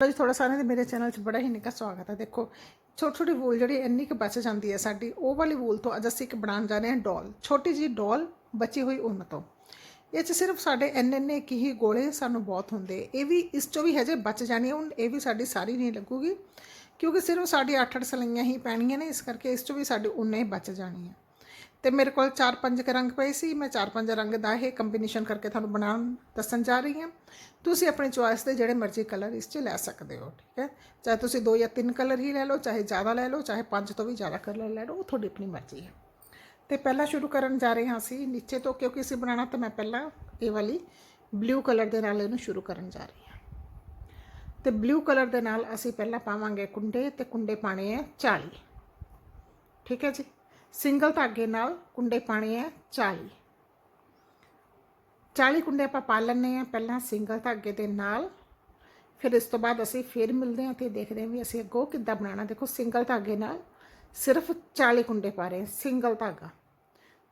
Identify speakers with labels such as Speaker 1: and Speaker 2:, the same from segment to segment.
Speaker 1: ਜੀ ਥੋੜਾ ਸਾਰਿਆਂ ਦੇ ਮੇਰੇ ਚੈਨਲ 'ਚ ਬੜਾ ਹੀ ਨਿੱਘਾ ਸਵਾਗਤ ਹੈ। ਦੇਖੋ ਛੋਟੀ ਛੋਟੀ ਵੂਲ ਜਿਹੜੀ ਇੰਨੀ ਕੁ ਬਚ ਜਾਂਦੀ ਹੈ ਸਾਡੀ, ਉਹ ਵਾਲੀ ਵੂਲ ਤੋਂ ਅੱਜ ਅਸੀਂ ਇੱਕ ਬਣਾਉਣ ਜਾ ਰਹੇ ਹਾਂ ਡੋਲ। ਛੋਟੀ ਜੀ ਡੋਲ ਬਚੀ ਹੋਈ ਉੱਨ ਤੋਂ। ਇਹ 'ਚ ਸਿਰਫ ਸਾਡੇ ਇੰਨੇ ਇੰਨੇ ਕੀ ਹੀ ਗੋਲੇ ਸਾਨੂੰ ਬਹੁਤ ਹੁੰਦੇ ਇਹ ਵੀ ਇਸ 'ਚੋਂ ਵੀ ਹਜੇ ਬਚ ਜਾਣੀ ਹੈ ਹੁਣ ਇਹ ਵੀ ਸਾਡੀ ਸਾਰੀ ਨਹੀਂ ਲੱਗੂਗੀ, ਕਿਉਂਕਿ ਸਿਰਫ ਸਾਡੀ 8-8 ਸਲਾਈਆਂ ਹੀ ਪੈਣੀਆਂ ਨੇ, ਇਸ ਕਰਕੇ ਇਸ 'ਚੋਂ ਵੀ ਸਾਡੀ ਉਨੇ ਹੀ ਬਚ ਜਾਣੀ ਹੈ ਤੇ ਮੇਰੇ ਕੋਲ 4-5 ਕ ਰੰਗ ਪਏ ਸੀ, ਮੈਂ 4-5 ਰੰਗ ਦਾ ਇਹ ਕੰਬੀਨੇਸ਼ਨ ਕਰਕੇ ਤੁਹਾਨੂੰ ਬਣਾਉਣ ਦੱਸਣ ਜਾ ਰਹੀ ਹਾਂ। ਤੁਸੀਂ ਆਪਣੀ ਚੁਆਇਸ ਦੇ ਜਿਹੜੇ ਮਰਜ਼ੀ ਕਲਰ ਇਸ 'ਚ ਲੈ ਸਕਦੇ ਹੋ, ਠੀਕ ਹੈ? ਚਾਹੇ ਤੁਸੀਂ ਦੋ ਜਾਂ ਤਿੰਨ ਕਲਰ ਹੀ ਲੈ ਲਓ, ਚਾਹੇ ਜ਼ਿਆਦਾ ਲੈ ਲਓ, ਚਾਹੇ ਪੰਜ ਤੋਂ ਵੀ ਜ਼ਿਆਦਾ ਕਲਰ ਲੈ ਲਓ, ਉਹ ਤੁਹਾਡੀ ਆਪਣੀ ਮਰਜ਼ੀ ਹੈ। ਤੇ ਪਹਿਲਾਂ ਸ਼ੁਰੂ ਕਰਨ ਜਾ ਰਹੇ ਹਾਂ ਅਸੀਂ, ਨੀਚੇ ਤੋਂ ਕਿਉਂਕਿ ਅਸੀਂ ਬਣਾਉਣਾ ਤਾਂ ਮੈਂ ਪਹਿਲਾਂ ਇਹ ਵਾਲੀ ਬਲੂ ਕਲਰ ਦੇ ਨਾਲ ਇਹਨੂੰ ਸ਼ੁਰੂ ਕਰਨ ਜਾ ਰਹੀ ਹਾਂ। ਤੇ ਬਲੂ ਕਲਰ ਦੇ ਨਾਲ ਅਸੀਂ ਪਹਿਲਾਂ ਪਾਵਾਂਗੇ ਕੁੰਡੇ, ਤੇ ਕੁੰਡੇ ਪਾਣੇ ਹੈ 40 ਠੀਕ ਹੈ ਜੀ? ਸਿੰਗਲ ਧਾਗੇ ਨਾਲ ਕੁੰਡੇ ਪਾਣੇ ਹੈ 40 40 ਕੁੰਡੇ ਆਪਾਂ ਪਾ ਲੈਣੇ ਆ ਪਹਿਲਾਂ ਸਿੰਗਲ ਧਾਗੇ ਦੇ ਨਾਲ। ਫਿਰ ਇਸ ਤੋਂ ਬਾਅਦ ਅਸੀਂ ਫਿਰ ਮਿਲਦੇ ਹਾਂ ਤੇ ਦੇਖਦੇ ਹਾਂ ਵੀ ਅਸੀਂ ਅੱਗੋਂ ਕਿੱਦਾਂ ਬਣਾਉਣਾ। ਦੇਖੋ ਸਿੰਗਲ ਧਾਗੇ ਨਾਲ ਸਿਰਫ 40 ਕੁੰਡੇ ਪਾ ਰਹੇ ਹਾਂ, ਸਿੰਗਲ ਧਾਗਾ।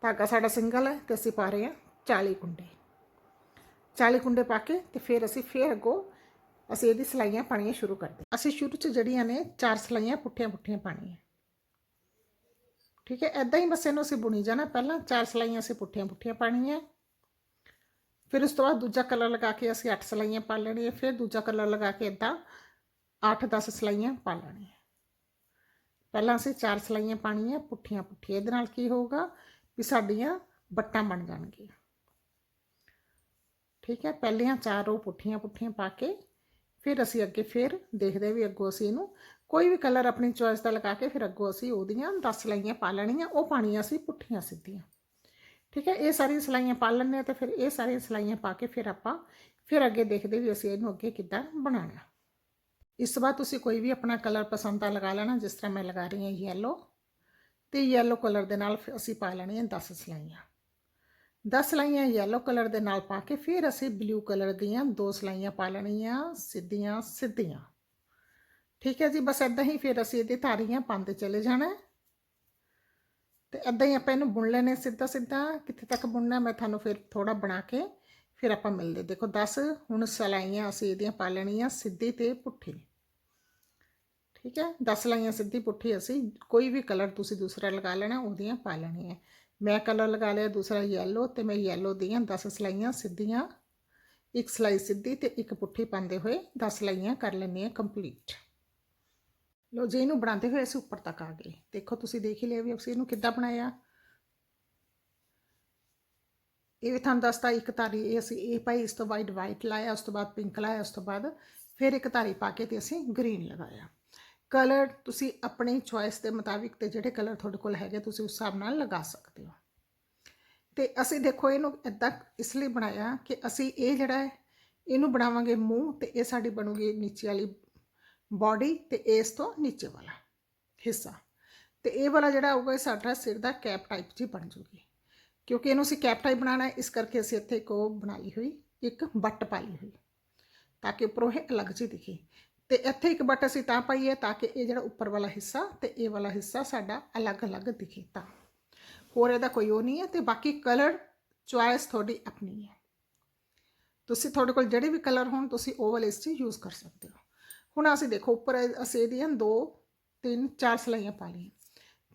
Speaker 1: ਧਾਗਾ ਸਾਡਾ ਸਿੰਗਲ ਹੈ ਤੇ ਅਸੀਂ ਪਾ ਰਹੇ ਹਾਂ 40 ਕੁੰਡੇ। 40 ਕੁੰਡੇ ਪਾ ਕੇ ਤੇ ਫਿਰ ਅਸੀਂ ਫਿਰ ਅੱਗੋਂ ਅਸੀਂ ਇਹਦੀ ਸਲਾਈਆਂ ਪਾਣੀਆਂ ਸ਼ੁਰੂ ਕਰਦੇ ਅਸੀਂ ਸ਼ੁਰੂ ਚ ਜਿਹੜੀਆਂ ਨੇ ਚਾਰ ਸਲਾਈਆਂ ਪੁੱਠੀਆਂ ਪੁੱਠੀਆਂ ਪਾਣੀਆਂ ਠੀਕ ਹੈ ਐਦਾਂ ਹੀ ਬਸ ਇਹਨੂੰ ਅਸੀਂ ਬੁਣੀ ਜਾਣਾ। ਪਹਿਲਾਂ ਚਾਰ ਸਲਾਈਆਂ ਅਸੀਂ ਪੁੱਠੀਆਂ ਪੁੱਠੀਆਂ ਪਾਣੀਆਂ ਫਿਰ ਉਸ ਤੋਂ ਬਾਅਦ ਦੂਜਾ ਕਲਰ ਲਗਾ ਕੇ ਅਸੀਂ 8 ਸਲਾਈਆਂ ਪਾ ਲੈਣੀਆਂ। ਫਿਰ ਦੂਜਾ ਕਲਰ ਲਗਾ ਕੇ ਇਦਾਂ 8-10 ਸਲਾਈਆਂ ਪਾ ਲੈਣੀਆਂ। ਪਹਿਲਾਂ ਅਸੀਂ ਚਾਰ ਸਲਾਈਆਂ ਪਾਣੀਆਂ ਪੁੱਠੀਆਂ ਪੁੱਠੀਆਂ। ਇਹਦੇ ਨਾਲ ਕੀ ਹੋਊਗਾ ਵੀ ਸਾਡੀਆਂ ਬੱਟਾਂ ਬਣ ਜਾਣਗੀਆਂ। ਠੀਕ ਹੈ, ਪਹਿਲੀਆਂ ਚਾਰ ਰੋ ਪੁੱਠੀਆਂ ਪੁੱਠੀਆਂ ਪਾ ਕੇ ਫਿਰ ਅਸੀਂ ਅੱਗੇ ਫਿਰ ਦੇਖਦੇ ਵੀ ਅੱਗੋਂ ਅਸੀਂ ਇਹਨੂੰ ਕੋਈ ਵੀ ਕਲਰ ਆਪਣੀ ਚੋਇਸ ਦਾ ਲਗਾ ਕੇ ਫਿਰ ਅੱਗੋਂ ਅਸੀਂ ਉਹਦੀਆਂ 10 ਸਲਾਈਆਂ ਪਾ ਲੈਣੀਆਂ, ਉਹ ਪਾਣੀਆਂ ਅਸੀਂ ਪੁੱਠੀਆਂ ਸਿੱਧੀਆਂ। ਠੀਕ ਹੈ, ਇਹ ਸਾਰੀਆਂ ਸਲਾਈਆਂ ਪਾ ਲੈਂਦੇ ਹਾਂ ਤੇ ਫਿਰ ਇਹ ਸਾਰੀਆਂ ਸਲਾਈਆਂ ਪਾ ਕੇ ਫਿਰ ਆਪਾਂ ਫਿਰ ਅੱਗੇ ਦੇਖਦੇ ਵੀ ਅਸੀਂ ਇਹਨੂੰ ਅੱਗੇ ਕਿੱਦਾਂ ਬਣਾਉਣਾ। ਇਸ ਤੋਂ ਬਾਅਦ ਤੁਸੀਂ ਕੋਈ ਵੀ ਆਪਣਾ ਕਲਰ ਪਸੰਦ ਦਾ ਲਗਾ ਲੈਣਾ, ਜਿਸ ਤਰ੍ਹਾਂ ਮੈਂ ਲਗਾ ਰਹੀ ਹਾਂ ਯੈਲੋ ਤੇ ਯੈਲੋ ਕਲਰ ਦੇ ਨਾਲ ਫਿਰ ਅਸੀਂ ਪਾ ਲੈਣੀਆਂ 10 ਸਲਾਈਆਂ। 10 ਸਲਾਈਆਂ ਯੈਲੋ ਕਲਰ ਦੇ ਨਾਲ ਪਾ ਕੇ ਫਿਰ ਅਸੀਂ ਬਲੂ ਕਲਰ ਦੀਆਂ ਦੋ ਸਲਾਈਆਂ ਪਾ ਲੈਣੀਆਂ, ਸਿੱਧੀਆਂ ਸਿੱਧੀਆਂ। ਠੀਕ ਹੈ ਜੀ, ਬਸ ਇਦਾਂ ਹੀ ਫਿਰ ਅਸੀਂ ਇਹਦੇ ਧਾਰੀਆਂ ਪਾਉਂਦੇ ਚਲੇ ਜਾਣਾ ਹੈ। ਤੇ ਇਦਾਂ ਹੀ ਆਪਾਂ ਇਹਨੂੰ ਬੁਣ ਲੈਣੇ ਸਿੱਧਾ ਸਿੱਧਾ, ਕਿੱਥੇ ਤੱਕ ਬੁਣਨਾ ਮੈਂ ਤੁਹਾਨੂੰ ਫਿਰ ਥੋੜਾ ਬਣਾ ਕੇ ਫਿਰ ਆਪਾਂ ਮਿਲਦੇ ਦੇਖੋ 10 ਹੁਣ ਸਲਾਈਆਂ ਅਸੀਂ ਇਹਦੀਆਂ ਪਾ ਲੈਣੀਆਂ ਸਿੱਧੀ ਤੇ ਪੁੱਠੀ। ਠੀਕ ਹੈ 10 ਲਾਈਆਂ ਸਿੱਧੀ ਪੁੱਠੀ ਅਸੀਂ, ਕੋਈ ਵੀ ਕਲਰ ਤੁਸੀਂ ਦੂਸਰਾ ਲਗਾ ਲੈਣਾ, ਉਹਦੀਆਂ ਪਾ ਲੈਣੀਆਂ ਮੈਂ ਕਲਰ ਲਗਾ ਲਿਆ, ਦੂਸਰਾ ਯੈਲੋ ਤੇ ਮੈਂ ਯੈਲੋ ਦੀਆਂ 10 ਸਲਾਈਆਂ ਸਿੱਧੀਆਂ। ਇੱਕ ਸਲਾਈ ਸਿੱਧੀ ਤੇ ਇੱਕ ਪੁੱਠੀ ਪਾਉਂਦੇ ਹੋਏ 10 ਸਲਾਈਆਂ ਕਰ ਲੈਣੀਆਂ ਕੰਪਲੀਟ ਲੋ ਜੀ, ਇਹਨੂੰ ਬਣਾਉਂਦੇ ਹੋਏ ਅਸੀਂ ਉੱਪਰ ਤੱਕ ਆ ਗਏ। ਦੇਖੋ ਤੁਸੀਂ ਦੇਖ ਹੀ ਲਿਆ ਵੀ ਅਸੀਂ ਇਹਨੂੰ ਕਿੱਦਾਂ ਬਣਾਇਆ। ਇਹ ਵੀ ਤੁਹਾਨੂੰ ਦੱਸਤਾ, ਇੱਕ ਧਾਰੀ, ਇਹ ਅਸੀਂ ਇਹ ਪਾਈ, ਇਸ ਤੋਂ ਬਾਅਦ ਵਾਈਟ ਲਾਇਆ, ਉਸ ਤੋਂ ਬਾਅਦ ਪਿੰਕ ਲਾਇਆ, ਉਸ ਤੋਂ ਬਾਅਦ ਫਿਰ ਇੱਕ ਧਾਰੀ ਪਾ ਕੇ ਤੇ ਅਸੀਂ ਗ੍ਰੀਨ ਲਗਾਇਆ। ਕਲਰ ਤੁਸੀਂ ਆਪਣੀ ਚੁਆਇਸ ਦੇ ਮੁਤਾਬਿਕ ਤੇ ਜਿਹੜੇ ਕਲਰ ਤੁਹਾਡੇ ਕੋਲ ਹੈਗੇ, ਤੁਸੀਂ ਉਸ ਹਿਸਾਬ ਨਾਲ ਲਗਾ ਸਕਦੇ ਹੋ। ਤੇ ਅਸੀਂ ਦੇਖੋ ਇਹਨੂੰ ਇਦਾਂ ਇਸ ਲਈ ਬਣਾਇਆ ਕਿ ਅਸੀਂ ਇਹ ਜਿਹੜਾ ਹੈ, ਇਹਨੂੰ ਬਣਾਵਾਂਗੇ ਮੂੰਹ ਤੇ ਇਹ ਸਾਡੀ ਬਣੂਗੀ ਨੀਚੇ ਵਾਲੀ ਬਾਡੀ ਤੇ ਇਸ ਤੋਂ ਨੀਚੇ ਵਾਲਾ ਹਿੱਸਾ। ਤੇ ਇਹ ਵਾਲਾ ਜਿਹੜਾ ਹੋਊਗਾ ਇਹ ਸਾਡਾ ਸਿਰ ਦਾ ਕੈਪ ਟਾਈਪ ਜੀ ਬਣ ਜੂਗੀ। ਕਿਉਂਕਿ ਇਹਨੂੰ ਅਸੀਂ ਕੈਪ ਟਾਈਪ ਬਣਾਉਣਾ ਹੈ, ਇਸ ਕਰਕੇ ਅਸੀਂ ਇੱਥੇ ਇੱਕ ਉਹ ਬਣਾਈ ਹੋਈ, ਇੱਕ ਬੱਟ ਪਾਈ ਹੋਈ, ਤਾਂ ਕਿ ਉੱਪਰੋਂ ਇਹ ਅਲੱਗ ਜਿਹੀ ਦਿਖੇ। ਤੇ ਇੱਥੇ ਇੱਕ ਬੱਟ ਅਸੀਂ ਤਾਂ ਪਾਈਏ ਤਾਂ ਕਿ ਇਹ ਜਿਹੜਾ ਉੱਪਰ ਵਾਲਾ ਹਿੱਸਾ ਤੇ ਇਹ ਵਾਲਾ ਹਿੱਸਾ ਸਾਡਾ ਅਲੱਗ-ਅਲੱਗ ਦਿਖੇ ਤਾਂ। ਹੋਰ ਇਹਦਾ ਕੋਈ ਉਹ ਨਹੀਂ ਹੈ ਤੇ ਬਾਕੀ ਕਲਰ ਚੁਆਇਸ ਤੁਹਾਡੀ ਆਪਣੀ ਹੈ। ਤੁਸੀਂ ਤੁਹਾਡੇ ਕੋਲ ਜਿਹੜੇ ਵੀ ਕਲਰ ਹੋਣ, ਤੁਸੀਂ ਉਹ ਵਾਲੇ ਇਸ 'ਚ ਯੂਜ਼ ਕਰ ਸਕਦੇ ਹੋ। ਹੁਣ ਅਸੀਂ ਦੇਖੋ, ਉੱਪਰ ਅਸੀਂ ਇਹਦੀਆਂ 2 3 4 ਸਲਾਈਆਂ ਪਾ ਲਈਆਂ।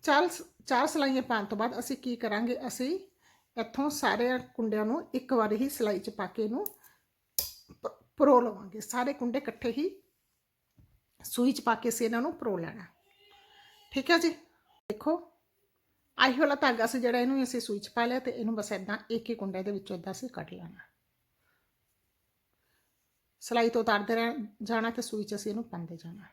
Speaker 1: ਚਾਰ ਚਾਰ ਸਲਾਈਆਂ ਪਾਉਣ ਤੋਂ ਬਾਅਦ ਅਸੀਂ ਕੀ ਕਰਾਂਗੇ? ਅਸੀਂ ਇੱਥੋਂ ਸਾਰੇ ਕੁੰਡਿਆਂ ਨੂੰ ਇੱਕ ਵਾਰ ਹੀ ਸਲਾਈ 'ਚ ਪਾ ਕੇ ਇਹਨੂੰ ਪਰੋ ਲਵਾਂਗੇ। ਸਾਰੇ ਕੁੰਡੇ ਇਕੱਠੇ ਹੀ ਸੂਈ 'ਚ ਪਾ ਕੇ ਅਸੀਂ ਇਹਨਾਂ ਨੂੰ ਪਰੋ ਲੈਣਾ। ਠੀਕ ਹੈ ਜੀ? ਦੇਖੋ, ਆਹੀ ਵਾਲਾ ਧਾਗਾ ਸੀ ਜਿਹੜਾ ਇਹਨੂੰ ਅਸੀਂ ਸੂਈ 'ਚ ਪਾ ਲਿਆ ਤੇ ਇਹਨੂੰ ਬਸ ਇਦਾਂ ਇੱਕ ਹੀ ਕੁੰਡੇ ਦੇ ਵਿੱਚੋਂ ਇਦਾਂ ਅਸੀਂ ਕੱਢ ਲੈਣਾ। ਸਲਾਈ ਤੋਂ ਉਤਾਰਦੇ ਰਹਿ ਜਾਣਾ ਤੇ ਸੂਈ 'ਚ ਅਸੀਂ ਇਹਨੂੰ ਪਾਉਂਦੇ ਜਾਣਾ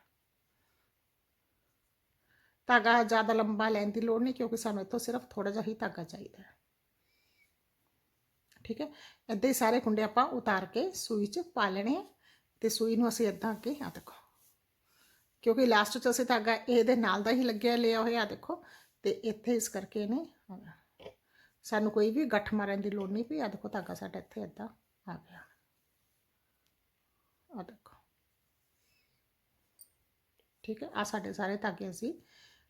Speaker 1: ਧਾਗਾ ਜ਼ਿਆਦਾ ਲੰਬਾ ਲੈਣ ਦੀ ਲੋੜ ਨਹੀਂ ਕਿਉਂਕਿ ਸਾਨੂੰ ਇੱਥੋਂ ਸਿਰਫ ਥੋੜਾ ਜਿਹਾ ਹੀ ਧਾਗਾ ਚਾਹੀਦਾ ਹੈ ਠੀਕ ਹੈ ਇੱਦਾਂ ਹੀ ਸਾਰੇ ਕੁੰਡੇ ਆਪਾਂ ਉਤਾਰ ਕੇ ਸੂਈ 'ਚ ਪਾ ਲੈਣੇ ਆ ਤੇ ਸੂਈ ਨੂੰ ਅਸੀਂ ਇੱਦਾਂ ਅੱਗੇ ਆ ਦੇਖੋ ਕਿਉਂਕਿ ਲਾਸਟ 'ਚ ਅਸੀਂ ਧਾਗਾ ਇਹਦੇ ਨਾਲ ਦਾ ਹੀ ਲੱਗਿਆ ਲਿਆ ਹੋਇਆ ਦੇਖੋ ਤੇ ਇੱਥੇ ਇਸ ਕਰਕੇ ਇਹਨੇ ਆਹ ਸਾਨੂੰ ਕੋਈ ਵੀ ਗੱਠ ਮਾਰਨ ਦੀ ਲੋੜ ਨਹੀਂ ਪਈ ਆ ਦੇਖੋ ਧਾਗਾ ਸਾਡਾ ਇੱਥੇ ਇੱਦਾਂ ਆ ਗਿਆ ਆ ਦੇਖੋ। ਠੀਕ ਹੈ ਆ ਸਾਡੇ ਸਾਰੇ ਧਾਗੇ ਅਸੀਂ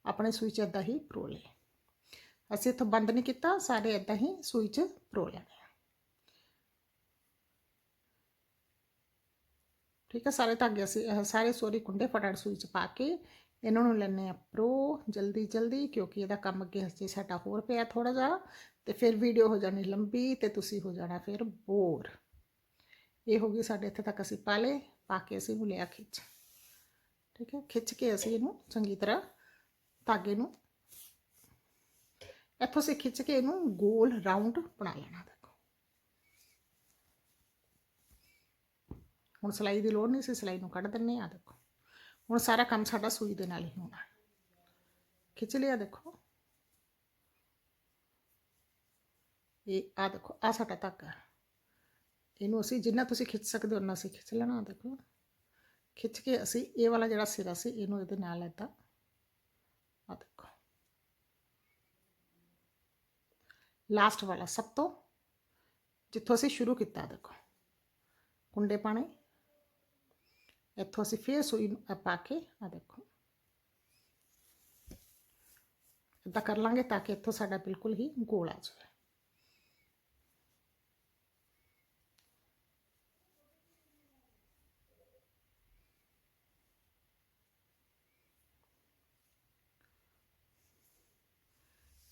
Speaker 1: ਆਪਣੇ ਸੂਈ 'ਚ ਇੱਦਾਂ ਹੀ ਪਰੋ ਲਏ। ਅਸੀਂ ਇੱਥੋਂ ਬੰਦ ਨਹੀਂ ਕੀਤਾ, ਸਾਰੇ ਇੱਦਾਂ ਹੀ ਸੂਈ 'ਚ ਪਰੋ ਲੈਣੇ ਠੀਕ ਹੈ, ਸਾਰੇ ਧਾਗੇ ਅਸੀਂ ਸਾਰੇ ਸੋਰੀ ਕੁੰਡੇ ਫਟਾਫਟ ਸੂਈ ਚ ਪਾ ਕੇ ਇਹਨਾਂ ਨੂੰ ਲੈਣੇ ਆ ਪ੍ਰੋ ਜਲਦੀ ਜਲਦੀ, ਕਿਉਂਕਿ ਇਹਦਾ ਕੰਮ ਅੱਗੇ ਹਜੇ ਸਾਡਾ ਹੋਰ ਪਿਆ ਥੋੜਾ ਜਿਹਾ ਤੇ ਫਿਰ ਵੀਡੀਓ ਹੋ ਜਾਣੀ ਲੰਬੀ ਤੇ ਤੁਸੀਂ ਹੋ ਜਾਣਾ ਫਿਰ ਬੋਰ ਇਹ ਹੋ ਗਈ ਸਾਡੇ ਇੱਥੇ ਤੱਕ ਅਸੀਂ ਪਾ ਲਏ ਪਾ ਕੇ ਅਸੀਂ ਨੂੰ ਲਿਆ ਖਿੱਚ। ਠੀਕ ਹੈ, ਖਿੱਚ ਕੇ ਅਸੀਂ ਇਹਨੂੰ ਚੰਗੀ ਤਰ੍ਹਾਂ ਧਾਗੇ ਨੂੰ ਇੱਥੋਂ ਅਸੀਂ ਖਿੱਚ ਕੇ ਇਹਨੂੰ ਗੋਲ ਰਾਉਂਡ ਬਣਾ ਲੈਣਾ, ਦੇਖੋ। ਹੁਣ ਸਲਾਈ ਦੀ ਲੋੜ ਨਹੀਂ ਸੀ, ਸਲਾਈ ਨੂੰ ਕੱਢ ਦਿੰਨੇ ਆ, ਦੇਖੋ। ਹੁਣ ਸਾਰਾ ਕੰਮ ਸਾਡਾ ਸੂਈ ਦੇ ਨਾਲ ਹੀ ਹੋਣਾ। ਖਿੱਚ ਲਿਆ, ਦੇਖੋ। ਇਹ ਆ, ਦੇਖੋ, ਆ ਸਾਡਾ ਧਾਗਾ। ਇਹਨੂੰ ਅਸੀਂ ਜਿੰਨਾ ਤੁਸੀਂ ਖਿੱਚ ਸਕਦੇ ਹੋ, ਉਨਾ ਅਸੀਂ ਖਿੱਚ ਲੈਣਾ ਦੇਖੋ। ਖਿੱਚ ਕੇ ਅਸੀਂ ਇਹ ਵਾਲਾ ਜਿਹੜਾ ਸਿਰਾ ਸੀ, ਇਹਨੂੰ ਇਹਦੇ ਨਾਲ ਏਦਾਂ ਆ ਦੇਖੋ। ਲਾਸਟ ਵਾਲਾ, ਸਭ ਤੋਂ ਜਿੱਥੋਂ ਅਸੀਂ ਸ਼ੁਰੂ ਕੀਤਾ ਦੇਖੋ। ਕੁੰਡੇ ਪਾਣੇ। ਇੱਥੋਂ ਅਸੀਂ ਫੇਰ ਸੂਈ ਨੂੰ ਪਾ ਕੇ ਆ ਦੇਖੋ। ਇਦਾਂ ਕਰ ਲਾਂਗੇ ਤਾਂ ਕਿ ਇੱਥੋਂ ਸਾਡਾ ਬਿਲਕੁਲ ਹੀ ਗੋਲ ਆ ਜਾਵੇ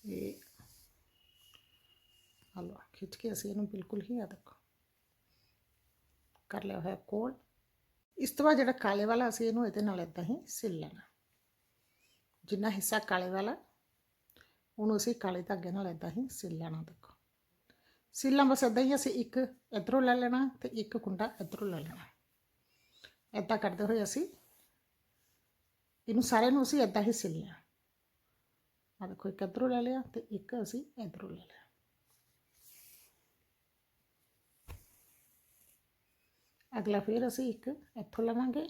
Speaker 1: ਇਹ ਹਲੋ ਖਿੱਚ ਕੇ ਅਸੀਂ ਇਹਨੂੰ ਬਿਲਕੁਲ ਹੀ ਆ ਦੇਖੋ ਕਰ ਲਿਆ ਹੋਇਆ ਕੋਲ। ਇਸ ਤੋਂ ਬਾਅਦ ਜਿਹੜਾ ਕਾਲੇ ਵਾਲਾ ਅਸੀਂ ਇਹਨੂੰ ਇਹਦੇ ਨਾਲ ਇਦਾਂ ਹੀ ਸਿਲ ਲੈਣਾ। ਜਿੰਨਾ ਹਿੱਸਾ ਕਾਲੇ ਵਾਲਾ, ਉਹਨੂੰ ਅਸੀਂ ਕਾਲੇ ਧਾਗੇ ਨਾਲ ਇਦਾਂ ਹੀ ਸਿਲ ਲੈਣਾ ਦੇਖੋ। ਸਿੱਲਾਂ ਬਸ ਇਦਾਂ ਹੀ ਅਸੀਂ ਇੱਕ ਇਧਰੋਂ ਲੈ ਲੈਣਾ ਤੇ ਇੱਕ ਕੁੰਡਾ ਇਧਰੋਂ ਲੈ ਲੈਣਾ। ਇਦਾਂ ਕਰਦੇ ਹੋਏ ਅਸੀਂ ਇਹਨੂੰ ਸਾਰੇ ਨੂੰ ਅਸੀਂ ਇਦਾਂ ਹੀ ਸਿਲ ਲਿਆ। ਆ ਦੇਖੋ, ਇੱਕ ਇਧਰੋਂ ਲੈ ਲਿਆ ਤੇ ਇੱਕ ਅਸੀਂ ਇਧਰੋਂ ਲੈ ਲਿਆ। ਅਗਲਾ ਫਿਰ ਅਸੀਂ ਇੱਕ ਇੱਥੋਂ ਲਵਾਂਗੇ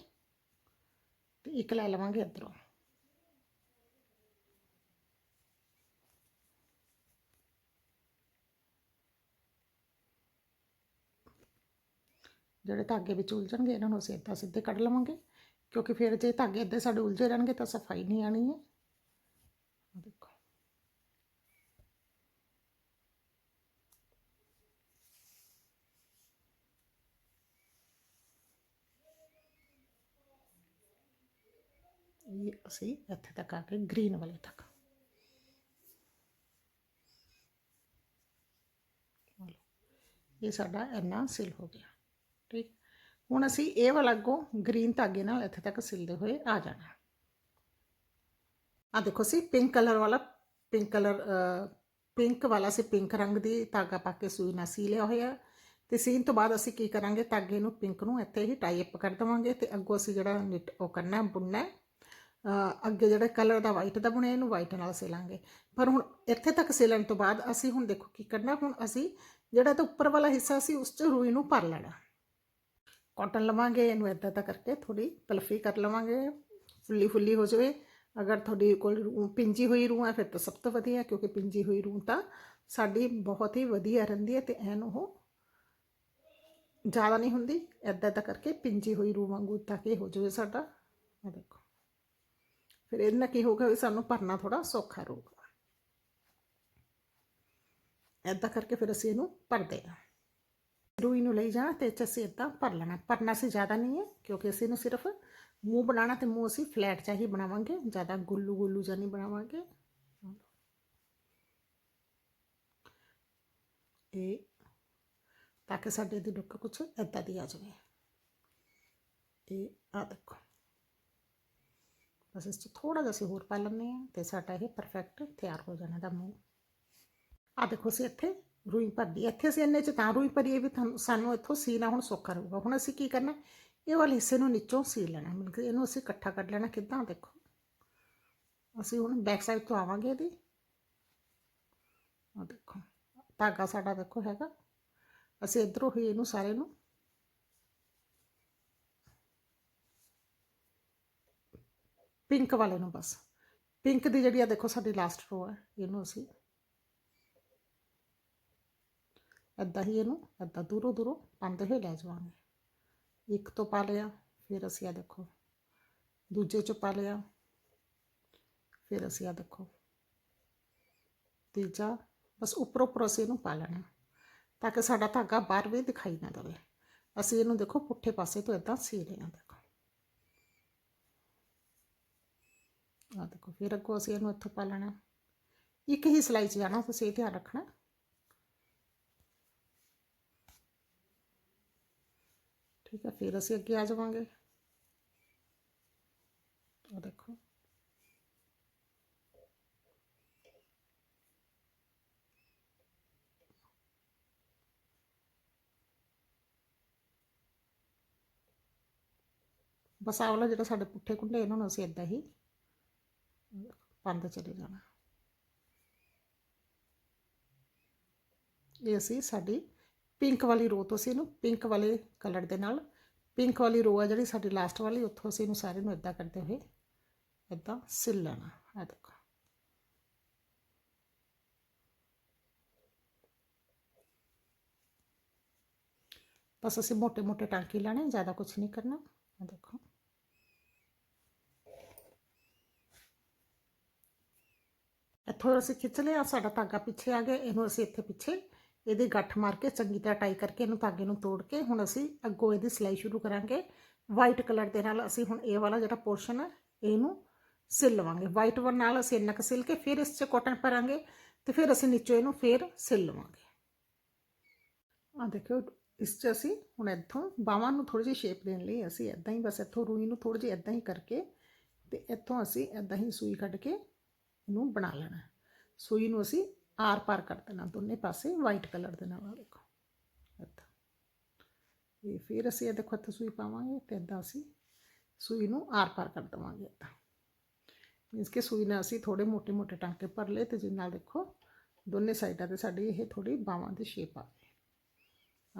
Speaker 1: ਤੇ ਇੱਕ ਲੈ ਲਵਾਂਗੇ ਇੱਧਰੋਂ। ਜਿਹੜੇ ਧਾਗੇ ਵਿੱਚ ਉਲਝਣਗੇ, ਇਹਨਾਂ ਨੂੰ ਅਸੀਂ ਇੱਦਾਂ ਸਿੱਧੇ ਕੱਢ ਲਵਾਂਗੇ, ਕਿਉਂਕਿ ਫਿਰ ਜੇ ਧਾਗੇ ਇੱਦਾਂ ਸਾਡੇ ਉਲਝੇ ਰਹਿਣਗੇ ਤਾਂ ਸਫ਼ਾਈ ਨਹੀਂ ਆਣੀ ਹੈ ਆਹ ਦੇਖੋ ਇਹ ਅਸੀਂ ਇੱਥੇ ਤੱਕ ਆ ਕੇ ਗ੍ਰੀਨ ਵਾਲੇ ਤੱਕ। ਇਹ ਸਾਡਾ ਇੰਨਾ ਸਿਲ ਹੋ ਗਿਆ, ਠੀਕ? ਹੁਣ ਅਸੀਂ ਇਹ ਵਾਲਾ ਅੱਗੋਂ ਗ੍ਰੀਨ ਧਾਗੇ ਨਾਲ ਇੱਥੇ ਤੱਕ ਸਿਲਦੇ ਹੋਏ ਆ ਜਾਣਾ। ਆ ਦੇਖੋ ਸੀ ਪਿੰਕ ਕਲਰ ਵਾਲਾ ਪਿੰਕ ਕਲਰ ਪਿੰਕ ਵਾਲਾ ਸੀ ਪਿੰਕ ਰੰਗ ਦੀ ਧਾਗਾ ਪਾ ਕੇ ਸੂਈ ਨਾਲ ਸੀ ਲਿਆ ਹੋਇਆ। ਤੇ ਸੀਨ ਤੋਂ ਬਾਅਦ ਅਸੀਂ ਕੀ ਕਰਾਂਗੇ, ਧਾਗੇ ਨੂੰ ਪਿੰਕ ਨੂੰ ਇੱਥੇ ਹੀ ਟਾਈ ਅਪ ਕਰ ਦੇਵਾਂਗੇ ਤੇ ਅੱਗੋਂ ਅਸੀਂ ਜਿਹੜਾ ਨਿਟ ਉਹ ਕਰਨਾ, ਬੁਣਨਾ ਅੱਗੇ ਜਿਹੜਾ ਕਲਰ ਦਾ ਵਾਈਟ ਦਾ ਬਣਿਆ ਇਹਨੂੰ ਵਾਈਟ ਨਾਲ ਸਿਲਾਂਗੇ। ਪਰ ਹੁਣ ਇੱਥੇ ਤੱਕ ਸਿਲਣ ਤੋਂ ਬਾਅਦ ਅਸੀਂ ਹੁਣ ਦੇਖੋ ਕੀ ਕਰਨਾ, ਹੁਣ ਅਸੀਂ ਜਿਹੜਾ ਤਾਂ ਉੱਪਰ ਵਾਲਾ ਹਿੱਸਾ ਸੀ, ਉਸ 'ਚ ਰੂਈ ਨੂੰ ਭਰ ਲੈਣਾ। ਕਾਟਨ ਲਵਾਂਗੇ, ਇਹਨੂੰ ਇਦਾਂ ਤਾਂ ਕਰਕੇ ਥੋੜੀ ਪਲਫੀ ਕਰ ਲਵਾਂਗੇ, ਫੁੱਲੀ ਫੁੱਲੀ ਹੋ ਜਾਵੇ। ਅਗਰ ਤੁਹਾਡੀ ਕੋਲ ਰੂੰ- ਪਿੰਜੀ ਹੋਈ ਰੂੰ ਹੈ, ਫਿਰ ਤਾਂ ਸਭ ਤੋਂ ਵਧੀਆ, ਕਿਉਂਕਿ ਪਿੰਜੀ ਹੋਈ ਰੂੰ ਤਾਂ ਸਾਡੀ ਬਹੁਤ ਹੀ ਵਧੀਆ ਰਹਿੰਦੀ ਹੈ ਤੇ ਐਨ ਉਹ ਜ਼ਿਆਦਾ ਨਹੀਂ ਹੁੰਦੀ। ਇਦਾਂ ਤਾਂ ਕਰਕੇ ਪਿੰਜੀ ਹੋਈ ਰੂਹ ਵਾਂਗੂ ਤਾਂ ਕਿ ਹੋ ਜਾਵੇ ਸਾਡਾ। ਇਹ ਦੇਖੋ। ਫਿਰ ਇਹਦੇ ਨਾਲ ਕੀ ਹੋਊਗਾ ਵੀ ਸਾਨੂੰ ਭਰਨਾ ਥੋੜਾ ਸੌਖਾ ਰਹੂਗਾ। ਇਦਾਂ ਕਰਕੇ ਫਿਰ ਅਸੀਂ ਇਹਨੂੰ ਭਰਦੇ ਹਾਂ। ਰੂਈ ਨੂੰ ਲਈ ਜਾਣਾ ਤੇ 'ਚ ਅਸੀਂ ਇਦਾਂ ਭਰ ਲੈਣਾ। ਭਰਨਾ ਸੀ ਜ਼ਿਆਦਾ ਨਹੀਂ ਹੈ, ਕਿਉਂਕਿ ਅਸੀਂ ਇਹਨੂੰ ਸਿਰਫ ਮੂੰਹ ਬਣਾਉਣਾ ਤੇ ਮੂੰਹ ਅਸੀਂ ਫਲੈਟ ਚਾਹੀ ਬਣਾਵਾਂਗੇ। ਜ਼ਿਆਦਾ ਗੁੱਲੂ ਗੁੱਲੂ ਜਿਹਾ ਨਹੀਂ ਬਣਾਵਾਂਗੇ। ਇਹ ਤਾਂ ਕਿ ਸਾਡੇ ਦੀ ਲੁੱਕ ਕੁਛ ਇਦਾਂ ਦੀ ਆ ਜਾਵੇ। ਇਹ ਆ ਦੇਖੋ। ਬਸ ਇਸ 'ਚ ਥੋੜਾ ਜਿਹਾ ਅਸੀਂ ਹੋਰ ਪਾ ਲੈਂਦੇ ਹਾਂ ਤੇ ਸਾਡਾ ਇਹ ਪਰਫੈਕਟ ਤਿਆਰ ਹੋ ਜਾਣਾ ਦਾ ਮੂੰਹ। ਆ ਦੇਖੋ ਅਸੀਂ ਇੱਥੇ ਰੂਈ ਭਰਦੀ ਇੱਥੇ ਅਸੀਂ ਇੰਨੇ ਚ ਤਾਂ ਰੂਈ ਭਰੀਏ ਵੀ ਤੁਹਾਨੂੰ, ਸਾਨੂੰ ਇੱਥੋਂ ਸੀਣਾ ਹੁਣ ਸੌਖਾ ਰਹੂਗਾ। ਹੁਣ ਅਸੀਂ ਕੀ ਕਰਨਾ? ਇਹ ਵਾਲੇ ਹਿੱਸੇ ਨੂੰ ਨੀਚੋਂ ਸੀ ਲੈਣਾ। ਮਤਲਬ ਕਿ ਇਹਨੂੰ ਅਸੀਂ ਇਕੱਠਾ ਕਰ ਲੈਣਾ। ਕਿੱਦਾਂ? ਦੇਖੋ। ਅਸੀਂ ਹੁਣ ਬੈਕ ਸਾਈਡ ਤੋਂ ਆਵਾਂਗੇ ਇਹਦੀ। ਆ ਦੇਖੋ। ਧਾਗਾ ਸਾਡਾ ਦੇਖੋ ਹੈਗਾ। ਅਸੀਂ ਇਧਰੋਂ ਹੀ ਇਹਨੂੰ ਸਾਰੇ ਨੂੰ ਪਿੰਕ ਵਾਲੇ ਨੂੰ ਬਸ। ਪਿੰਕ ਦੀ ਜਿਹੜੀ ਆ ਦੇਖੋ ਸਾਡੀ ਲਾਸਟ ਰੋ ਹੈ, ਇਹਨੂੰ ਅਸੀਂ ਇੱਦਾਂ ਹੀ ਇਹਨੂੰ ਇੱਦਾਂ ਦੂਰੋਂ ਦੂਰੋਂ ਪਾਉਂਦੇ ਹੋਏ ਲੈ ਜਾਵਾਂਗੇ। ਇੱਕ ਤੋਂ ਪਾ ਲਿਆ, ਫਿਰ ਅਸੀਂ ਆ ਦੇਖੋ, ਦੂਜੇ ਚੋਂ ਪਾ ਲਿਆ, ਫਿਰ ਅਸੀਂ ਆ ਦੇਖੋ, ਤੀਜਾ, ਬਸ ਉੱਪਰ ਉੱਪਰ ਅਸੀਂ ਇਹਨੂੰ ਪਾ ਲੈਣਾ, ਤਾਂ ਕਿ ਸਾਡਾ ਧਾਗਾ ਬਾਹਰ ਵੀ ਦਿਖਾਈ ਨਾ ਦੇਵੇ। ਅਸੀਂ ਇਹਨੂੰ ਦੇਖੋ ਪੁੱਠੇ ਪਾਸੇ ਤੋਂ ਇਦਾਂ ਸੀ ਰਹੇ ਹਾਂ ਦੇਖੋ ਆ ਦੇਖੋ, ਫਿਰ ਅੱਗੋਂ ਅਸੀਂ ਇਹਨੂੰ ਇੱਥੋਂ ਪਾ ਲੈਣਾ। ਇੱਕ ਹੀ ਸਲਾਈ 'ਚ ਜਾਣਾ, ਤੁਸੀਂ ਇਹ ਧਿਆਨ ਰੱਖਣਾ। ਠੀਕ ਹੈ ਫਿਰ ਅਸੀਂ ਅੱਗੇ ਆ ਜਾਵਾਂਗੇ। ਆ ਦੇਖੋ। ਬਸ ਆਹ ਵਾਲਾ ਜਿਹੜਾ ਸਾਡੇ ਪੁੱਠੇ ਕੁੰਡੇ, ਇਹਨਾਂ ਨੂੰ ਅਸੀਂ ਇਦਾਂ ਹੀ ਪੰਦ ਚਲੇ ਜਾਣਾ। ਇਹ ਅਸੀਂ ਸਾਡੀ ਪਿੰਕ ਵਾਲੀ ਰੋ ਤੋਂ ਸੀ ਇਹਨੂੰ ਪਿੰਕ ਵਾਲੇ ਕਲਰ ਦੇ ਨਾਲ ਪਿੰਕ ਵਾਲੀ ਰੋ ਆ ਜਿਹੜੀ ਸਾਡੀ ਲਾਸਟ ਵਾਲੀ, ਉੱਥੋਂ ਅਸੀਂ ਇਹਨੂੰ ਸਾਰੇ ਨੂੰ ਇਦਾਂ ਕਰਦੇ ਹੋਏ ਇਦਾਂ ਸਿਲ ਲੈਣਾ। ਆ ਦੇਖੋ। ਬਸ ਅਸੀਂ ਮੋٹے ਮੋٹے ਟਾਂਕੀ ਲੈਣੇ, ਜ਼ਿਆਦਾ ਕੁਝ ਨਹੀਂ ਕਰਨਾ। ਆ ਦੇਖੋ। ਇੱਥੋਂ ਅਸੀਂ ਖਿੱਚ ਲਿਆ, ਸਾਡਾ ਧਾਗਾ ਪਿੱਛੇ ਆ ਗਿਆ, ਇਹਨੂੰ ਅਸੀਂ ਇੱਥੇ ਪਿੱਛੇ ਇਹਦੀ ਗੱਠ ਮਾਰ ਕੇ ਚੰਗੀ ਤਰ੍ਹਾਂ ਟਾਈ ਕਰਕੇ ਇਹਨੂੰ ਧਾਗੇ ਨੂੰ ਤੋੜ ਕੇ ਹੁਣ ਅਸੀਂ ਅੱਗੋਂ ਇਹਦੀ ਸਿਲਾਈ ਸ਼ੁਰੂ ਕਰਾਂਗੇ। ਵਾਈਟ ਕਲਰ ਦੇ ਨਾਲ ਅਸੀਂ ਹੁਣ ਇਹ ਵਾਲਾ ਜਿਹੜਾ ਪੋਰਸ਼ਨ ਹੈ ਇਹਨੂੰ ਸਿਲ ਲਵਾਂਗੇ। ਵਾਈਟ ਵਰ ਨਾਲ ਅਸੀਂ ਇੰਨਾ ਕੁ ਸਿਲ ਕੇ ਫਿਰ ਇਸ 'ਚ ਕਾਟਨ ਭਰਾਂਗੇ ਤੇ ਫਿਰ ਅਸੀਂ ਨੀਚੋਂ ਇਹਨੂੰ ਫਿਰ ਸਿਲ ਲਵਾਂਗੇ। ਆ ਦੇਖੋ ਇਸ 'ਚ ਅਸੀਂ ਹੁਣ ਇੱਥੋਂ ਬਾਹਾਂ ਨੂੰ ਥੋੜੀ ਜਿਹੀ ਸ਼ੇਪ ਦੇਣ ਲਈ ਅਸੀਂ ਇਦਾਂ ਹੀ ਬਸ ਇੱਥੋਂ ਰੂਈ ਨੂੰ ਥੋੜੀ ਜਿਹੀ ਇਦਾਂ ਹੀ ਕਰਕੇ ਤੇ ਇੱਥੋਂ ਅਸੀਂ ਇਦਾਂ ਹੀ ਸੂਈ ਕੱਢ ਕੇ ਇਹਨੂੰ ਬਣਾ ਲੈਣਾ। ਸੂਈ ਨੂੰ ਅਸੀਂ ਆਰ ਪਾਰ ਕਰ ਦੇਣਾ, ਦੋਨੇ ਪਾਸੇ ਵਾਈਟ ਕਲਰ ਦੇ ਨਾਲ ਦੇਖੋ। ਇੱਥੇ। ਇਹ ਫਿਰ ਅਸੀਂ ਇਹ ਦੇਖੋ, ਇੱਥੇ ਸੂਈ ਪਾਵਾਂਗੇ ਤੇ ਇਦਾਂ ਅਸੀਂ ਸੂਈ ਨੂੰ ਆਰ ਪਾਰ ਕਰ ਦਵਾਂਗੇ ਇਦਾਂ। ਮੀਨਸ ਕਿ ਸੂਈ ਨਾਲ ਅਸੀਂ ਥੋੜੇ ਮੋਟੇ ਮੋਟੇ ਟਾਂਕੇ ਭਰ ਲਏ ਤੇ ਜਿਸ ਨਾਲ ਦੇਖੋ, ਦੋਨੇ ਸਾਈਡਾਂ ਤੇ ਸਾਡੀ ਇਹ ਥੋੜੀ ਬਾਵਾਂ ਦੀ ਸ਼ੇਪ ਆ ਗਈ।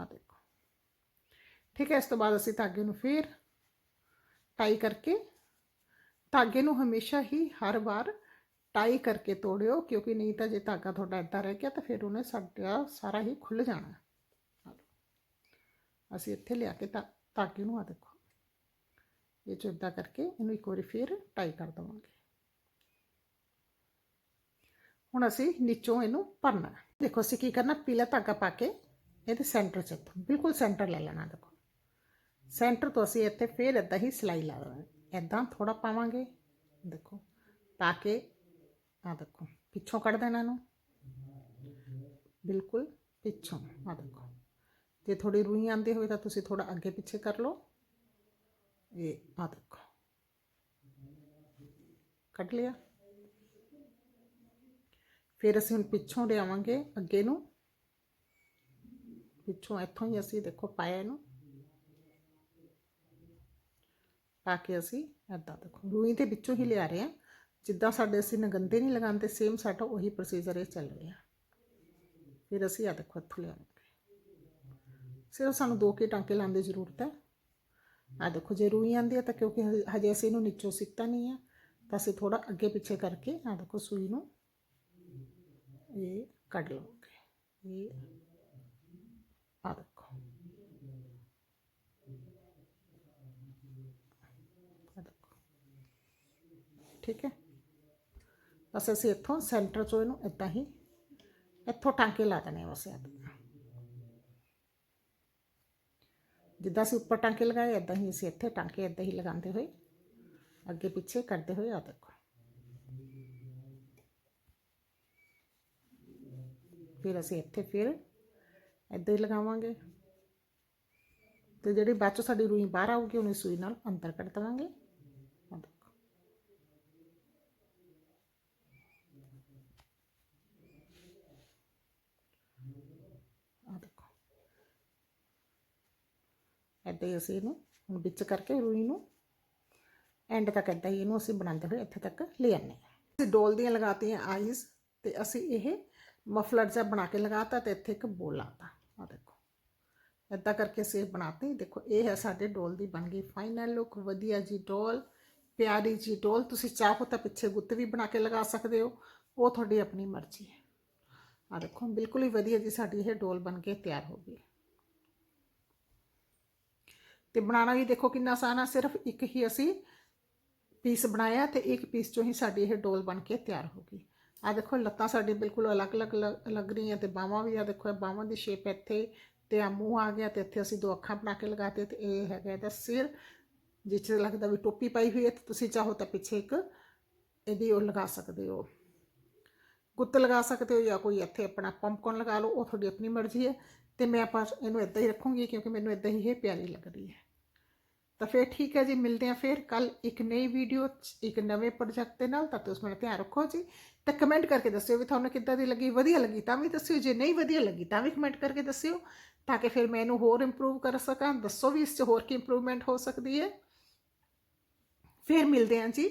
Speaker 1: ਆ ਦੇਖੋ। ਠੀਕ ਹੈ, ਇਸ ਤੋਂ ਬਾਅਦ ਅਸੀਂ ਧਾਗੇ ਨੂੰ ਫਿਰ ਟਾਈ ਕਰਕੇ, ਧਾਗੇ ਨੂੰ ਹਮੇਸ਼ਾ ਹੀ ਹਰ ਵਾਰ ਟਾਈ ਕਰਕੇ ਤੋੜਿਓ, ਕਿਉਂਕਿ ਨਹੀਂ ਤਾਂ ਜੇ ਧਾਗਾ ਤੁਹਾਡਾ ਇੱਦਾਂ ਰਹਿ ਗਿਆ ਤਾਂ ਫਿਰ ਉਹਨੇ ਸਾਡਾ ਸਾਰਾ ਹੀ ਖੁੱਲ ਜਾਣਾ। ਅਸੀਂ ਇੱਥੇ ਲਿਆ ਕੇ ਧਾ- ਧਾਗੇ ਨੂੰ ਆ ਦੇਖੋ। ਇਹ ਚੋਂ ਇੱਦਾਂ ਕਰਕੇ ਇਹਨੂੰ ਇੱਕ ਵਾਰੀ ਫਿਰ ਟਾਈ ਕਰ ਦਵਾਂਗੇ। ਹੁਣ ਅਸੀਂ ਨੀਚੋਂ ਇਹਨੂੰ ਭਰਨਾ ਦੇਖੋ ਅਸੀਂ ਕੀ ਕਰਨਾ, ਪੀਲਾ ਧਾਗਾ ਪਾ ਕੇ ਇਹਦੇ ਸੈਂਟਰ 'ਚ ਇੱਥੋਂ ਬਿਲਕੁਲ ਸੈਂਟਰ ਲੈ ਲੈਣਾ ਦੇਖੋ। ਸੈਂਟਰ ਤੋਂ ਅਸੀਂ ਇੱਥੇ ਫਿਰ ਇਦਾਂ ਹੀ ਸਿਲਾਈ ਲਾ ਦੇਵਾਂਗੇ ਇਦਾਂ ਥੋੜਾ ਪਾਵਾਂਗੇ। ਦੇਖੋ ਤਾਂ ਕਿ ਆ ਦੇਖੋ, ਪਿੱਛੋਂ ਕੱਢ ਦੇਣਾ ਇਹਨੂੰ ਬਿਲਕੁਲ ਪਿੱਛੋਂ ਆ ਦੇਖੋ। ਜੇ ਥੋੜੀ ਰੂਈ ਆਂਦੇ ਹੋਵੇ ਤਾਂ ਤੁਸੀਂ ਥੋੜਾ ਅੱਗੇ ਪਿੱਛੇ ਕਰ ਲਓ। ਇਹ ਆ ਦੇਖੋ। ਕੱਢ ਲਿਆ। ਫਿਰ ਅਸੀਂ ਹੁਣ ਪਿੱਛੋਂ ਲਿਆਵਾਂਗੇ ਅੱਗੇ ਨੂੰ। ਪਿੱਛੋਂ ਇੱਥੋਂ ਹੀ ਅਸੀਂ ਦੇਖੋ ਪਾਇਆ ਇਹਨੂੰ। ਪਾ ਕੇ ਅਸੀਂ ਐਦਾਂ ਦੇਖੋ ਰੂਈ ਦੇ ਵਿੱਚੋਂ ਹੀ ਲਿਆ ਰਹੇ ਹਾਂ। ਜਿੱਦਾਂ ਸਾਡੇ ਅਸੀਂ ਨਗੰਦੇ ਨਹੀਂ ਲਗਾਉਂਦੇ ਸੇਮ ਸਾਡਾ ਉਹੀ ਪ੍ਰੋਸੀਜਰ ਇਹ ਚੱਲ ਰਿਹਾ। ਫਿਰ ਅਸੀਂ ਆ ਦੇਖੋ ਇੱਥੋਂ ਲਿਆਵਾਂਗੇ। ਸਿਰਫ ਸਾਨੂੰ ਦੋ ਕੇ ਟਾਂਕੇ ਲਾਉਣ ਦੀ ਜ਼ਰੂਰਤ ਹੈ। ਆ ਦੇਖੋ, ਜੇ ਰੂਈ ਆਂਦੀ ਹੈ ਤਾਂ ਕਿਉਂਕਿ ਹਜੇ- ਹਜੇ ਅਸੀਂ ਇਹਨੂੰ ਨੀਚੋਂ ਸਿੱਤਾ ਨਹੀਂ ਹੈ, ਤਾਂ ਅਸੀਂ ਥੋੜਾ ਅੱਗੇ ਪਿੱਛੇ ਕਰਕੇ ਆ ਦੇਖੋ ਸੂਈ ਨੂੰ ਇਹ ਕੱਢ ਲਵਾਂਗੇ। ਇਹ ਆ ਦੇਖੋ। ਆ ਦੇਖੋ। ਠੀਕ ਹੈ? ਬਸ ਅਸੀਂ ਇੱਥੋਂ ਸੈਂਟਰ ਚੋਂ ਇਹਨੂੰ ਇਦਾਂ ਹੀ ਇੱਥੋਂ ਟਾਂਕੇ ਲਾ ਦੇਣੇ ਆ ਬਸ ਇੱਦਾਂ ਜਿੱਦਾਂ ਅਸੀਂ ਉੱਪਰ ਟਾਂਕੇ ਲਗਾਏ ਇਦਾਂ ਹੀ ਅਸੀਂ ਇੱਥੇ ਟਾਂਕੇ ਇਦਾਂ ਹੀ ਲਗਾਉਂਦੇ ਹੋਏ, ਅੱਗੇ ਪਿੱਛੇ ਕਰਦੇ ਹੋਏ ਆ ਦੇਖੋ। ਫਿਰ ਅਸੀਂ ਇੱਥੇ ਫਿਰ ਇਦਾਂ ਹੀ ਲਗਾਵਾਂਗੇ। ਤੇ ਜਿਹੜੀ ਬਾਅਦ ਚੋਂ ਸਾਡੀ ਰੂਈ ਬਾਹਰ ਆਊਗੀ, ਉਹਨੂੰ ਸੂਈ ਨਾਲ ਅੰਦਰ ਕੱਢ ਦੇਵਾਂਗੇ ਆ ਦੇਖੋ ਆ ਦੇਖੋ। ਏਦਾਂ ਹੀ ਅਸੀਂ ਇਹਨੂੰ ਹੁਣ ਵਿੱਚ ਕਰਕੇ ਰੂਈ ਨੂੰ ਐਂਡ ਤੱਕ ਏਦਾਂ ਹੀ ਇਹਨੂੰ ਅਸੀਂ ਬਣਾਉਂਦੇ ਹੋਏ ਇੱਥੇ ਤੱਕ ਲੈ ਆਨੇ ਹਾਂ। ਅਸੀਂ ਡੋਲ ਦੀਆਂ ਲਗਾਤੀਆਂ ਆਈਜ਼ ਤੇ ਅਸੀਂ ਇਹ ਮਫਲਰ ਜਿਹਾ ਬਣਾ ਕੇ ਲਗਾਤਾ ਤੇ ਇੱਥੇ ਇੱਕ ਬੋਲ ਲਾਤਾ। ਆ ਦੇਖੋ। ਏਦਾਂ ਕਰਕੇ ਅਸੀਂ ਇਹ ਬਣਾਤੇ। ਦੇਖੋ, ਇਹ ਹੈ ਸਾਡੇ ਡੋਲ ਦੀ ਬਣ ਗਈ ਫਾਈਨਲ ਲੁੱਕ ਵਧੀਆ ਜੀ ਡੋਲ, ਪਿਆਰੀ ਜੀ ਡੋਲ। ਤੁਸੀਂ ਚਾਹੋ ਤਾਂ ਪਿੱਛੇ ਗੁੱਤ ਵੀ ਬਣਾ ਕੇ ਲਗਾ ਸਕਦੇ ਹੋ। ਉਹ ਤੁਹਾਡੀ ਆਪਣੀ ਮਰਜ਼ੀ ਹੈ। ਆ ਦੇਖੋ, ਬਿਲਕੁਲ ਹੀ ਵਧੀਆ ਜੀ ਸਾਡੀ ਇਹ ਡੋਲ ਬਣ ਕੇ ਤਿਆਰ ਹੋ ਗਈ ਤੇ ਬਣਾਉਣਾ ਵੀ ਦੇਖੋ ਕਿੰਨਾ ਆਸਾਨ ਆ, ਸਿਰਫ ਇੱਕ ਹੀ ਅਸੀਂ ਪੀਸ ਬਣਾਇਆ ਤੇ ਇੱਕ ਪੀਸ ਚੋਂ ਹੀ ਸਾਡੀ ਇਹ ਡੋਲ ਬਣ ਕੇ ਤਿਆਰ ਹੋ ਗਈ। ਆ ਦੇਖੋ, ਲੱਤਾਂ ਸਾਡੀ ਬਿਲਕੁਲ ਅਲੱਗ-ਅਲੱਗ ਲੱਗ- ਲੱਗ ਰਹੀਆਂ ਤੇ ਬਾਹਾਂ ਵੀ ਆ ਦੇਖੋ, ਇਹ ਬਾਹਾਂ ਦੀ ਸ਼ੇਪ ਇੱਥੇ ਤੇ ਆ ਮੂੰਹ ਆ ਗਿਆ ਤੇ ਇੱਥੇ ਅਸੀਂ ਦੋ ਅੱਖਾਂ ਬਣਾ ਕੇ ਲਗਾਤੇ ਤੇ ਇਹ ਹੈਗਾ ਇਹਦਾ ਸਿਰ, ਜਿਸ 'ਚ ਲੱਗਦਾ ਵੀ ਟੋਪੀ ਪਾਈ ਹੋਈ ਹੈ ਤੇ ਤੁਸੀਂ ਚਾਹੋ ਤਾਂ ਪਿੱਛੇ ਇੱਕ ਇਹਦੀ ਉਹ ਲਗਾ ਸਕਦੇ ਹੋ। ਗੁੱਤ ਲਗਾ ਸਕਦੇ ਹੋ ਜਾਂ ਕੋਈ ਇੱਥੇ ਆਪਣਾ ਪੰਪਕੌਨ ਲਗਾ ਲਓ, ਉਹ ਤੁਹਾਡੀ ਆਪਣੀ ਮਰਜ਼ੀ ਹੈ ਤੇ ਮੈਂ ਆਪਾਂ ਇਹਨੂੰ ਇਦਾਂ ਹੀ ਰੱਖੂੰਗੀ ਕਿਉਂਕਿ ਮੈਨੂੰ ਇਦਾਂ ਹੀ ਇਹ ਪਿਆਰੀ ਲੱਗ ਰਹੀ ਹੈ। ਤਾਂ ਫਿਰ ਠੀਕ ਹੈ ਜੀ, ਮਿਲਦੇ ਹਾਂ ਫਿਰ ਕੱਲ ਇੱਕ ਨਈ ਵੀਡੀਓ 'ਚ ਇੱਕ ਨਵੇਂ ਪ੍ਰੋਜੈਕਟ ਦੇ ਨਾਲ, ਤਾਂ ਤੁਸੀਂ ਮੇਰਾ ਧਿਆਨ ਰੱਖੋ ਜੀ। ਤੇ ਕਮੈਂਟ ਕਰਕੇ ਦੱਸਿਓ ਵੀ ਤੁਹਾਨੂੰ ਕਿੱਦਾਂ ਦੀ ਲੱਗੀ। ਵਧੀਆ ਲੱਗੀ ਤਾਂ ਵੀ ਦੱਸਿਓ, ਜੇ ਨਹੀਂ ਵਧੀਆ ਲੱਗੀ ਤਾਂ ਵੀ ਕਮੈਂਟ ਕਰਕੇ ਦੱਸਿਓ, ਤਾਂ ਕਿ ਫਿਰ ਮੈਂ ਇਹਨੂੰ ਹੋਰ ਇੰਪਰੂਵ ਕਰ ਸਕਾਂ। ਦੱਸੋ ਵੀ ਇਸ 'ਚ ਹੋਰ ਕੀ ਇੰਪਰੂਵਮੈਂਟ ਹੋ ਸਕਦੀ ਹੈ। ਫਿਰ ਮਿਲਦੇ ਹਾਂ ਜੀ।